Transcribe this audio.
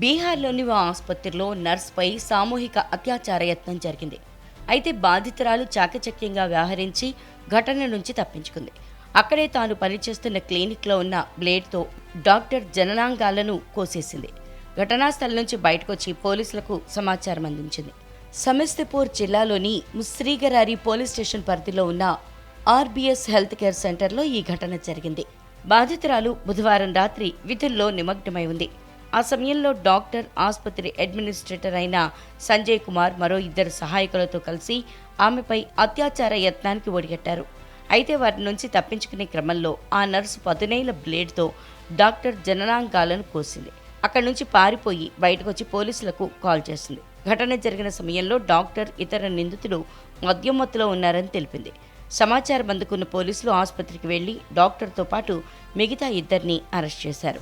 బీహార్లోని ఓ ఆసుపత్రిలో నర్స్పై సామూహిక అత్యాచార యత్నం జరిగింది. అయితే బాధితురాలు చాకచక్యంగా వ్యవహరించి ఘటన నుంచి తప్పించుకుంది. అక్కడే తాను పనిచేస్తున్న క్లినిక్లో ఉన్న బ్లేడ్తో డాక్టర్ జననాంగాలను కోసేసింది. ఘటనా స్థలం నుంచి బయటకొచ్చి పోలీసులకు సమాచారం అందించింది. సమస్తిపూర్ జిల్లాలోని ముస్రీగరారి పోలీస్ స్టేషన్ పరిధిలో ఉన్న ఆర్బీఎస్ హెల్త్ కేర్ సెంటర్లో ఈ ఘటన జరిగింది. బాధితురాలు బుధవారం రాత్రి విధుల్లో నిమగ్నమై ఉంది. ఆ సమయంలో డాక్టర్ ఆసుపత్రి అడ్మినిస్ట్రేటర్ అయిన సంజయ్ కుమార్ మరో ఇద్దరు సహాయకులతో కలిసి ఆమెపై అత్యాచార యత్నానికి ఒడిగట్టారు. అయితే వారి నుంచి తప్పించుకునే క్రమంలో ఆ నర్సు పదునైన బ్లేడ్తో డాక్టర్ జననాంగాలను కోసింది. అక్కడి నుంచి పారిపోయి బయటకొచ్చి పోలీసులకు కాల్ చేసింది. ఘటన జరిగిన సమయంలో డాక్టర్ ఇతర నిందితులు మద్యం మత్తులో ఉన్నారని తెలిపింది. సమాచారం అందుకున్న పోలీసులు ఆసుపత్రికి వెళ్ళి డాక్టర్తో పాటు మిగతా ఇద్దరిని అరెస్ట్ చేశారు.